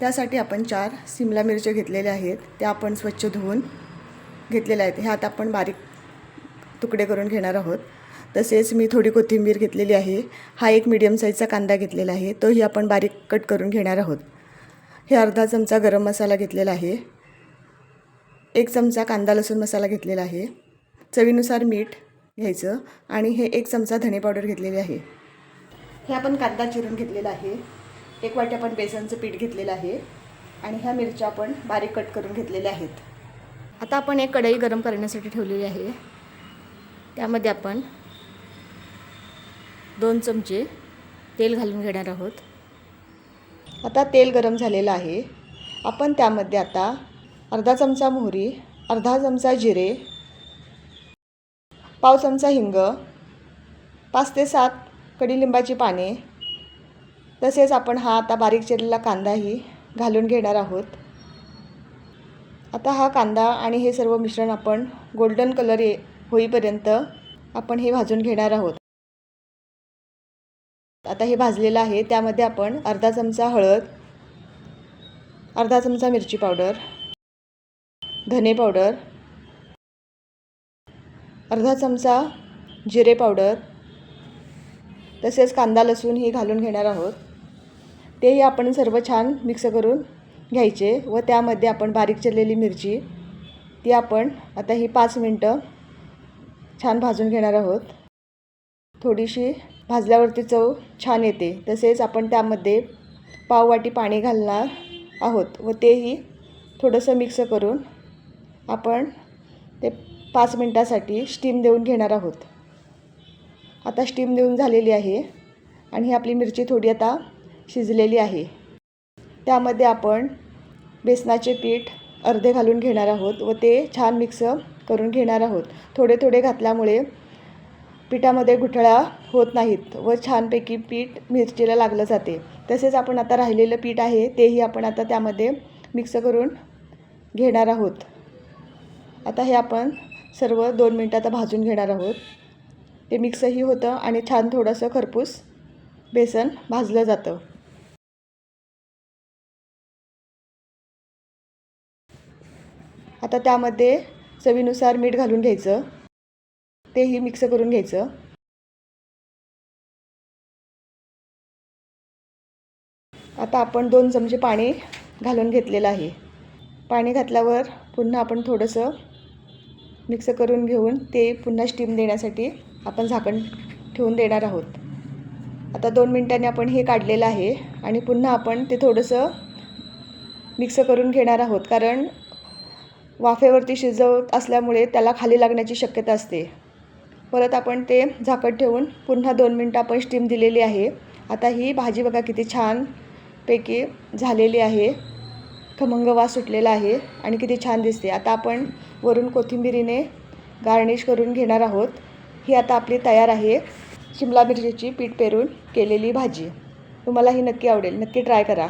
त्यासाठी आपण चार सिमला मिरच्या घेतलेल्या आहेत. त्या आपण स्वच्छ धुवून घेतलेल्या आहेत. ह्यात आपण बारीक तुकडे करून घेणार आहोत. तसेच मी थोडी कोथिंबीर घेतलेली आहे. हा एक मीडियम साईजचा कांदा घेतलेला आहे. तोही आपण बारीक कट करून घेणार आहोत. हे अर्धा चमचा गरम मसाला घेतलेला आहे. एक चमचा कांदा लसूण मसाला घेतलेला आहे. चवीनुसार मीठ घ्यायचं आणि हे एक चमचा धणे पावडर घेतलेली आहे. हे आपण कांदा चिरून घेतलेला आहे. एक वाटी आपण बेसनचं पीठ घेतलेलं आहे आणि ह्या मिरच्या आपण बारीक कट करून घेतलेल्या आहेत. आता आपण एक कढई गरम करण्यासाठी ठेवलेली आहे. त्यामध्ये आपण दोन चमचे तेल घालून घेणार आहोत. आता तेल गरम झालेलं आहे. आपण त्यामध्ये आता अर्धा चमचा मोहरी अर्धा चमचा जिरे पाव चमचा हिंग पाच ते सात कडीलिंबाची पाने तसेच आपण हा आता बारीक चिरलेला कांदाही घालून घेणार आहोत. आता हा कांदा आणि हे सर्व मिश्रण आपण गोल्डन कलर ये होईपर्यंत आपण हे भाजून घेणार आहोत. आता हे भाजलेलं आहे त्यामध्ये आपण अर्धा चमचा हळद अर्धा चमचा मिरची पावडर धने पावडर अर्धा चमचा जिरे पावडर तसेच कांदा लसूण ही घालून घेणार आहोत. तेही आपण सर्व छान मिक्स करून घ्यायचे व त्यामध्ये आपण बारीक चिरलेली मिरची ती आपण आता ही पाच मिनटं छान भाजून घेणार आहोत. थोडीशी भाजल्यावरती चव छान येते. तसेच आपण त्यामध्ये पाववाटी पाणी घालणार आहोत व तेही थोडंसं मिक्स करून आपण ते पाच मिनटासाठी स्टीम देऊन घेणार आहोत. आता स्टीम देऊन झालेली आहे आणि ही आपली मिरची थोडी आता शिजलेली आहे. त्यामध्ये आपण बेसनाचे पीठ अर्धे घालून घेणार आहोत व ते छान मिक्स करून घेणार आहोत. थोडे थोडे घातल्यामुळे पिठामध्ये घुटळा होत नाहीत व छानपैकी पीठ मिरचीला लागलं जाते. तसेच आपण आता राहिलेलं पीठ आहे तेही आपण आता त्यामध्ये मिक्स करून घेणार आहोत. आता हे आपण सर्व दोन मिनटं आता भाजून घेणार आहोत. ते मिक्सही होतं आणि छान थोडंसं खरपूस बेसन भाजलं जातं. आता त्यामध्ये चवीनुसार मीठ घालून घ्यायचं. तेही मिक्स करून घ्यायचं. आता आपण दोन चमचे पाणी घालून घेतलेलं आहे. पाणी घातल्यावर पुन्हा आपण थोडंसं मिक्स करून घेऊन ते पुन्हा स्टीम देण्यासाठी आपण झाकण ठेवून देणार आहोत. आता दोन मिनटांनी आपण हे काढलेलं आहे आणि पुन्हा आपण ते थोडंसं मिक्स करून घेणार आहोत. कारण वाफेवरती शिजवत असल्यामुळे त्याला खाली लागण्याची शक्यता असते. परत आपण ते झाकण ठेवून पुन्हा दोन मिनटं आपण स्टीम दिलेली आहे. आता ही भाजी बघा किती छानपैकी झालेली आहे. खमंग वास सुटलेला आहे आणि किती छान दिसते. आता आपण वरून कोथिंबिरीने गार्निश करून घेणार आहोत. ही आता आपली तयार आहे. शिमला मिरचीची पीठ पेरून केलेली भाजी. तुम्हाला ही नक्की आवडेल. नक्की ट्राय करा.